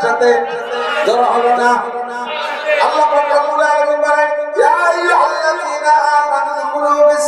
সাথে আল্লাহ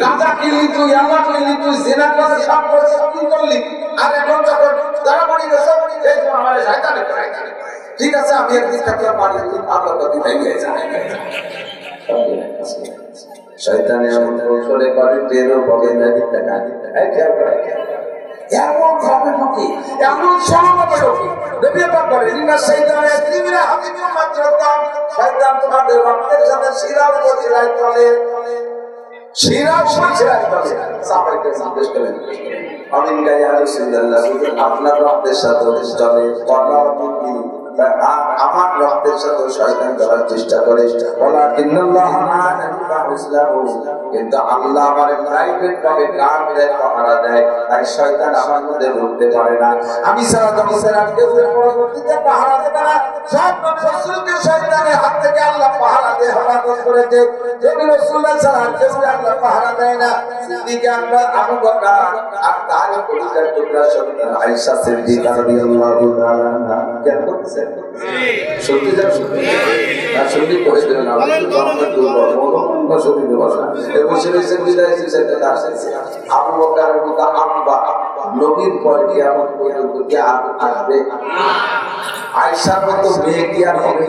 গাঁজা কিনলি তুই আল্লাহ কিনলি তুই জেনা করে সব করে সব করলি? আর এখন যখন তারা পড়ি গেছে এই তো আমার শয়তানে ঠিক আছে, আমি একদিন থাকলাম বাড়ি তুই কতি তাই গিয়ে যায়। শয়তানে এমন কৌশলে করে টেরও বলে না দিতে না। দিতে করে এমন ভাবে ঢুকি এমন সমাবে ঢুকি নবী পাক বলে ইন্না শাইতানা ইয়াজরিমিনা হাবিবুম মাত্রাতাম শয়তান তোমাদের রক্তের সাথে শিরার উপর শিরায় চলে। আপনার রক্তের সাথে চলে কর্ণা আর আমার রক্তের সাথে শয়তান করার চেষ্টা করে। কিন্তু আল্লাহ আমার প্রাইভেট ভাবে কাম দেয়, পাহারা দেয়। তাই শয়তান আমার মধ্যে ঢুকতে পারে না। আমি সারা আর কেউ পরবর্তীতে পাহারা দেবে না সব রসুলকে শয়তানের হাত থেকে আল্লাহ পাহারা দিয়ে হেফাজত করেছে। নবী রাসূলুল্লাহ ছাড়া আর কেউ আল্লাহ পাহারা দেয় না। সিদ্দিকে আমরা আবু বকর আর তার পরিচয় টুকরা সন্তান আয়েশা সিদ্দিকা রাদিয়াল্লাহু তাআলা কেন করতেছেন সত্যি যা সত্যি। তার সত্যি করে দিলেন নবীর পর কি আমার পর্যন্ত কি আর আসবে? আয়সার মতো মেয়ে কি আর হবে?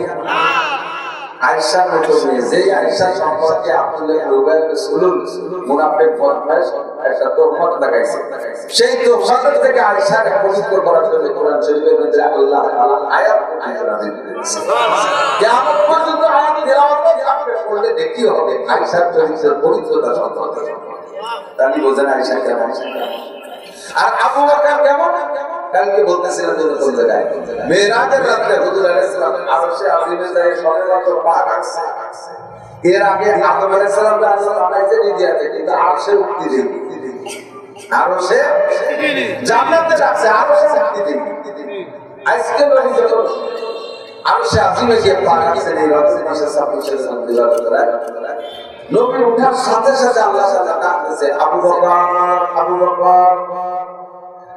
আয়েশার মতো মেয়ে যে আয়েশা সম্পর্কে আব্দুল্লাহ রুবাইল রাসূলুল মুনাফিক বদমাশ একটা তোহমত লাগাইছে সেই তোহমত থেকে আয়েশার পবিত্র করার জন্য কোরআন শরীফের মধ্যে আল্লাহ তাআলা আয়াত নাযিল করেছেন কিয়ামত পর্যন্ত আয়াত তেলাওয়াত আপনি পড়লে দেখতে হবে, আয়েশার চরিত্রের পবিত্রতা সম্পর্কে। তাহলে বোঝেন আয়েশা কেমন। আর আবু বকর কেমন? কালকে বলতেছিলাম যে কোন জায়গায় মেরাজের রাতে হুজুর আলাইহিস সালাম আরশে আজিমে যায় রাখছে। এর আগে আদম আলাইহিস সালাম আল্লাহ বানাইছে নিজেতে কিন্তু আরশে মুক্তি দেই আরশে জান্নাতে রাখছে আরশে মুক্তি দেই আজকে নবী যখন আরশে আজিমে গিয়ে পা রাখছে এই রাতে মাসে সাবুশে সাল্লাল্লাহু আলাইহি ওয়াসাল্লাম নবী উঠার সাথে সাথে আল্লাহ তাআলা ডাকতেছে, আবু বকর আবু বকর।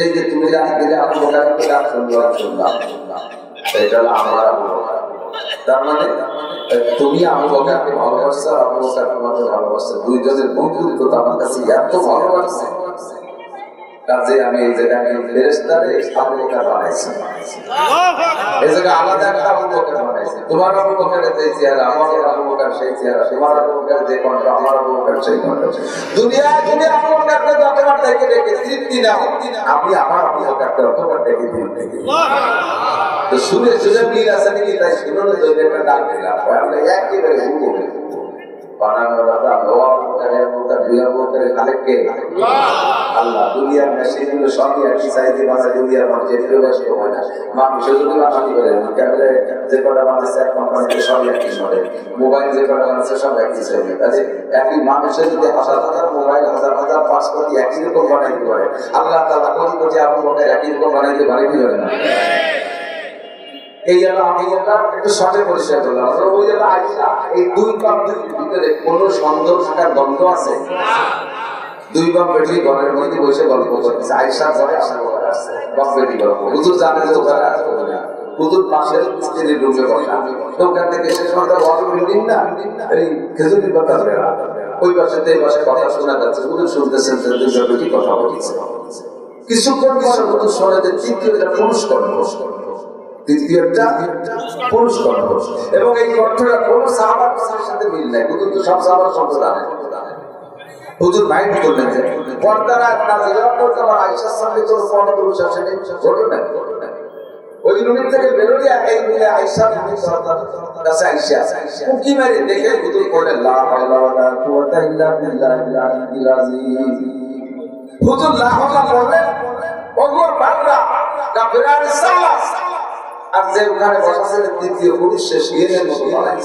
এই যে তুমি জানি যে আবু বকরকে ডাক শুনলাম শুনলাম এটা হলো আমার আবু বকর তার মানে তুমি আবু বকরকে ভালোবাসছো আবু বকর তোমাকে ভালোবাসছে। দুইজনের বন্ধুত্ব তো আমার কাছে এত ভালোবাসছে কাজে আমি এই জায়গায় ফেরেস্তারে আবু বকর বানাইছি। এই জায়গায় আলাদা একটা আবু বকর বানাইছি। তোমার আবু বকরের যে চেহারা আমার আবু বকর সেই চেহারা তোমার আবু যে কণ্ঠ আমার আবু সেই কণ্ঠ দুনিয়া দুনিয়া আবু বকরকে যতবার দেখে দেখে তৃপ্তি নাও আমি আমার আবু যতবার দেখে তৃপ্তি তো শুনে শুনে মিল আছে নাকি? তাই শুনে তো একটা ডাক দিলাম। আমরা একেবারে হুবহু বানানো রাজা লোয়া করে মুখা দুইয়া করে খালেককে আল্লাহ! দুনিয়ার মেশিনগুলো সবই একই সাইজে বানা দুনিয়ার মানুষ এগুলো বেশ হয় না। মানুষ যদি বানানি করে ক্যামেরা যে কটা বানাচ্ছে এক কোম্পানিতে সবই একই মডেল মোবাইল যে কটা বানাচ্ছে সব একই সাইজে কাজে একই মানুষের যদি হাজার হাজার মোবাইল হাজার হাজার পাসপোর্ট একই রকম বানাইতে পারে, আল্লাহ তালা কোটি কোটি আপন একই রকম বানাইতে পারে, কি পারে না? এই জন্য আমি একটু শর্টে পরিষ্কার করলাম ওই এই দুই কাপ দুই ভিতরে কোনো সন্দেহ থাকার গন্ধ আছে? দুই বাপ বেটি ঘরের মধ্যে বসে গল্প করতেছে। আইসা ঘরে বাপ বেটি গল্প হুজুর জানে যে ওখানে হুজুর পাশের স্ত্রীর রুমে বসা। ওখান থেকে শেষ পর্যন্ত বড় বিল্ডিং না। এই খেজুরি পাতা ওই পাশে এই পাশে কথা শোনা যাচ্ছে। হুজুর শুনতেছেন যে দুই বাপ বেটি কথা বলছে। কিছুক্ষণ পর হুজুর শোনে যে তৃতীয়টা পুরুষ কর্ম তৃতীয়টা পুরুষ কণ্ঠ এবং এই কণ্ঠটা কোন সাহাবার সাথে মিল নাই। হুজুর তো সব সাহাবার শব্দ জানে। হুজুর নাজিরা করতে আমার আয়েশার মিলে আয়েশা বললেন আর যে ওখানে বসা ছিলেন তৃতীয় পুরুষ, সে শিয়ের বললেন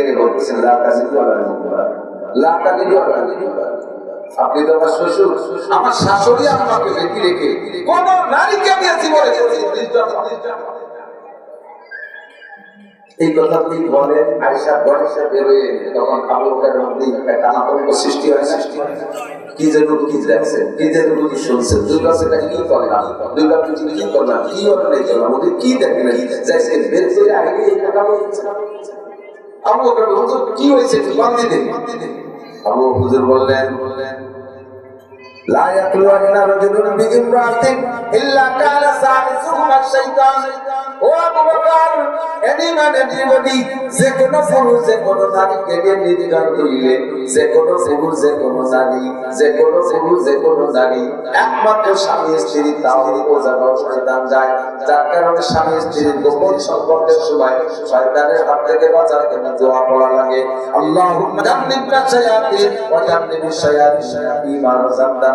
এনে বলতেছেন লা তাজিদু আলা নিকুরা লা তাজিদু আলা নিকুরা আপনি তো আমার শ্বশুর। আমার শাশুড়ি আমাকে বেঁধে রেখে কোন নারীকে আমি জীবনে এই কথা তিনি বলেন আয়সা বয়সে বেরোয়, তখন আবু বকরের মধ্যে একটা টানাপড় সৃষ্টি হয়। সৃষ্টি কি যেন কি দেখছেন কি যেন কি শুনছেন দুর্গা সেটা কি করলাম দুর্গা কিছু কি করলাম কি অন্যায় করলাম ওদের কি দেখলেন যাইছে বের করে আগে এই কথা বলছে। আবু বকর হুজুর কি হয়েছে? বান্ধি দিন আবু হুজুর বললেন لا يخلون رجل بامرأة إلا كان ثالثهما الشيطان ও আবু বকর এনিমান এনিবডি যে কোন পুরুষ যে কোন নারীকে নিয়ে নির্গান করিলে যে কোন পুরুষ যে কোন নারী যে কোন পুরুষ যে কোন নারী একমাত্র স্বামী স্ত্রী তাও বোঝানো শয়তান যায় যার কারণে স্বামী স্ত্রীর গোপন সম্পর্কের সময় শয়তানের হাত থেকে বাঁচার জন্য দোয়া পড়া লাগে আল্লাহুম্মা জান্নিবনা শায়াতিন ওয়া জান্নিবি শায়াতিন মা রাযাকতানা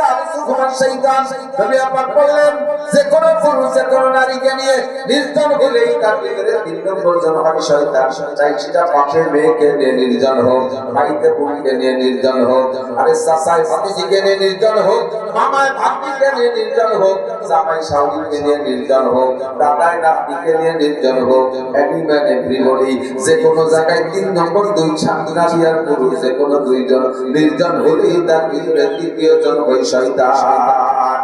যে নির্জন হলেই তার নির্জন হোক নির্জন হোক নির্জন হোক নির্জন হোক নির্জন হোক যে কোনো জায়গায় তিন নম্বর দুই আর পুরুষ, যে কোনো দুইজন নির্জন হলেই তার ভিতরে তৃতীয় জন হয় শয়তান। Allah